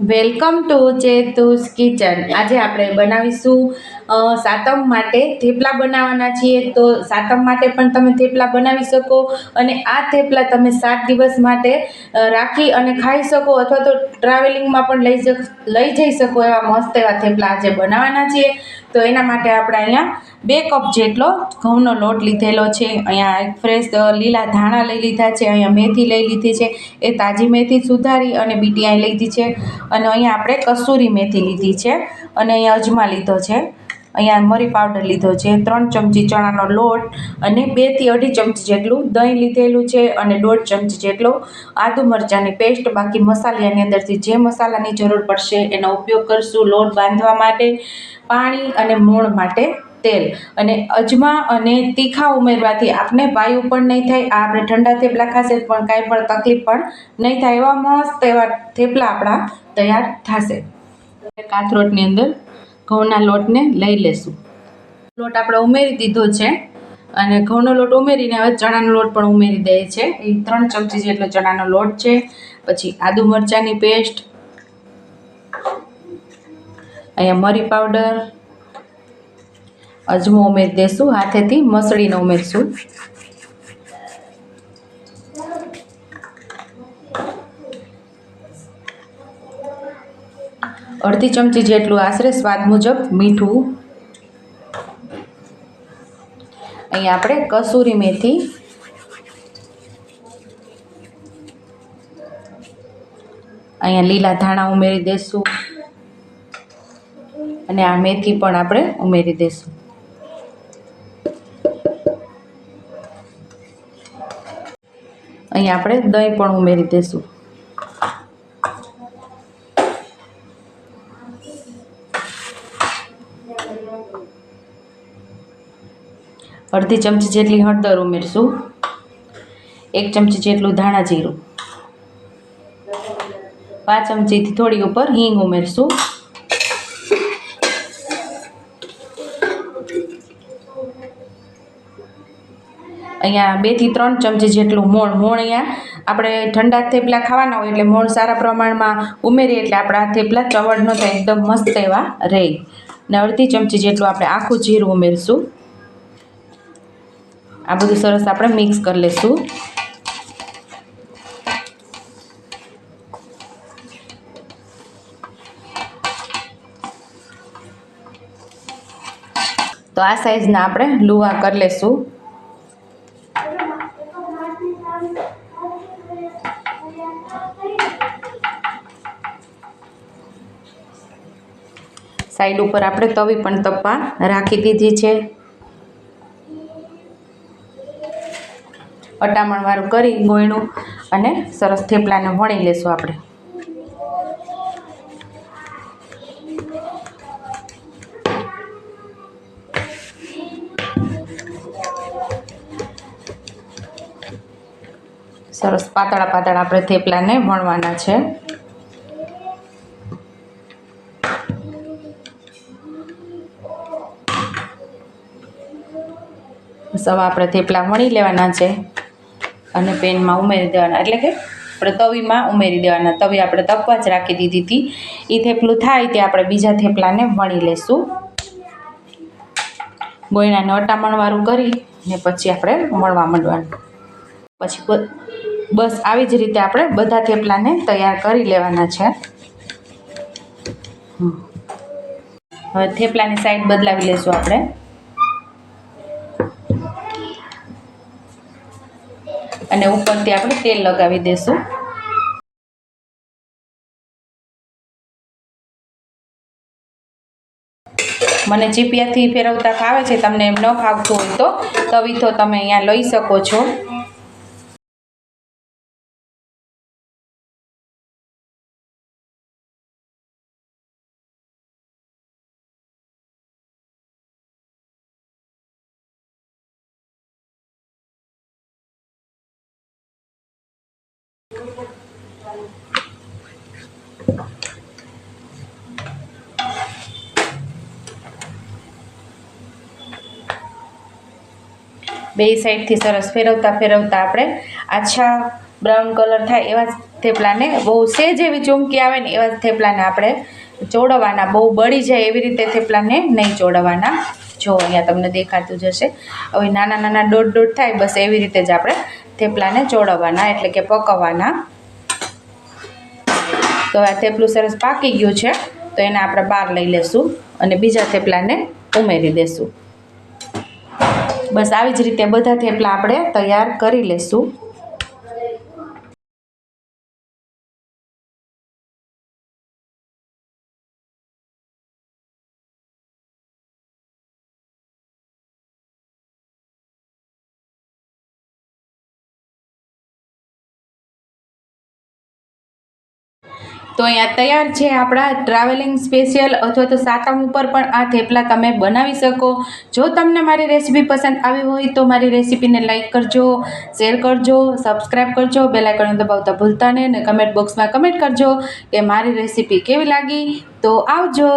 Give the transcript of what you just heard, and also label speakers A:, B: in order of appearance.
A: Welcome to ચેતુસ kitchen આજે આપણે બનાવીશું સાતમ માટે થેપલા બનાવવાના છીએ, તો સાતમ માટે પણ તમે થેપલા બનાવી શકો અને આ થેપલા તમે સાત દિવસ માટે રાખી અને ખાઈ શકો અથવા તો ટ્રાવેલિંગમાં પણ લઈ જક, લઈ જઈ શકો એવા મસ્ત એવા થેપલા આજે બનાવવાના છીએ. તો એના માટે આપણે અહીંયા બે કપ જેટલો ઘઉંનો લોટ લીધેલો છે. અહીંયા ફ્રેશ લીલા ધાણા લઈ લીધા છે, અહીંયા મેથી લઈ લીધી છે, એ તાજી મેથી સુધારી અને બીટી અહીં લીધી છે. અને અહીંયા આપણે કસૂરી મેથી લીધી છે અને અહીંયા અજમા લીધો છે. અહીંયા મરી પાવડર લીધો છે, ત્રણ ચમચી ચણાનો લોટ અને બેથી અઢી ચમચી જેટલું દહીં લીધેલું છે અને દોઢ ચમચી જેટલો આદુ મરચાંની પેસ્ટ બાકી મસાલાની અંદરથી જે મસાલાની જરૂર પડશે એનો ઉપયોગ કરશું લોટ બાંધવા માટે, પાણી અને મૂળ માટે તેલ. અને અજમા અને તીખા ઉમેરવાથી આપણે વાયુ પણ નહીં થાય આપણે ઠંડા થેપલા ખાશે પણ કાંઈ પણ તકલીફ પણ નહીં થાય, એવા મસ્ત એવા થેપલા આપણા તૈયાર થશે. કાથરોટની અંદર ઘઉંના લોટને લઈ લેશું. લોટ આપણે ઉમેરી દીધો છે અને ઘઉંનો લોટ ઉમેરીને હવે ચણાનો લોટ પણ ઉમેરી દઈએ છે. એ ત્રણ ચમચી જેટલો ચણાનો લોટ છે. પછી આદુ મરચાંની પેસ્ટ, અહીંયા મરી પાવડર, અજમો ઉમેરી દેશું, હાથેથી મસળીને ઉમેરશું. અડધી ચમચી જેટલું આશરે સ્વાદ મુજબ મીઠું. અહીંયા આપણે કસૂરી મેથી. અહીંયા લીલા ધાણા ઉમેરી દઈશું અને આ મેથી પણ આપણે ઉમેરી દઈશું અહીંયા આપણે દહીં પણ ઉમેરી દેશું. અડધી ચમચી જેટલી હળદર ઉમેરશું. એક ચમચી જેટલું ધાણા જીરું. પાંચ ચમચીથી થોડી ઉપર હિંગ ઉમેરશું. અહીંયા બેથી ત્રણ ચમચી જેટલું મોણ. મોણ અહીંયા આપણે ઠંડા થેપલા ખાવાના હોય એટલે મોણ સારા પ્રમાણમાં ઉમેરીએ એટલે આપણા થેપલા ચવડ ન થાય એકદમ મસ્ત એવા રહે. ને અડધી ચમચી જેટલું આપણે આખું જીરું ઉમેરશું. આ બધું સરસ આપણે મિક્સ કરી લઈશું તો આ સાઈઝના આપણે લુવા કરી લઈશું સાઈડ ઉપર આપણે તવી પણ તપવા રાખી દીધી છે. અટામણ વાળું કરી ગોયણું અને સરસ થેપલાને વણી લેશું આપણે. સરસ પાતળા પાતળા આપણે થેપલાને વણવાના છે. સવા આપણે થેપલા વણી લેવાના છે. અને પેનમાં ઉમેરી દેવાના. એટલે કે આપણે તવીમાં ઉમેરી દેવાના. તવી આપણે તપવા જ રાખી દીધી હતી. એ થેપલું થાય તે આપણે બીજા થેપલાને વણી લેશું. ગોયણાને અટામણવાળું કરી ને પછી આપણે મળવા માંડવાનું. પછી બસ આવી જ રીતે આપણે બધા થેપલાને તૈયાર કરી લેવાના છે. હવે થેપલાની સાઈડ બદલાવી લઈશું આપણે. અને ઉપરથી આપણે તેલ લગાવી દઈશું મને ચીપિયાથી ફેરવતા ફાવે છે, તમને એમ ન ફાવતું હોય તો તવી તો તમે અહીંયા લઈ શકો છો. બે સાઈડથી સરસ ફેરવતા ફેરવતા આપણે આછા બ્રાઉન કલર થાય એવા થેપલાને બહુ સેજ એવી ચૂમકી આવે ને એવા થેપલાને આપણે ચોડવાના, બહુ બળી જાય એવી રીતે થેપલાને નહીં ચોડવાના. જો અહીંયા તમને દેખાતું જશે હવે નાના નાના દોઢ દોઢ થાય, બસ એવી રીતે જ આપણે થેપલાને ચોડવાના એટલે કે પકવવાના તો આ થેપલું સરસ પાકી ગયું છે, તો એને આપણે બહાર લઈ લેશું અને બીજા થેપલાને ઉમેરી દેશું. બસ આવી જ રીતે બધા થેપલા આપણે તૈયાર કરી લેશું. તો અહીંયા તૈયાર છે આપણા ટ્રાવેલિંગ સ્પેશિયલ અથવા તો સાતમ ઉપર પણ આ થેપલા તમે બનાવી શકો. જો તમને મારી રેસીપી પસંદ આવી હોય તો મારી રેસીપીને લાઇક કરજો શેર કરજો સબસ્ક્રાઈબ કરજો બેલાઇકન દબાવતા ભૂલતા નહીં અને કમેન્ટ બોક્સમાં કમેન્ટ કરજો કે મારી રેસીપી કેવી લાગી. તો આવજો.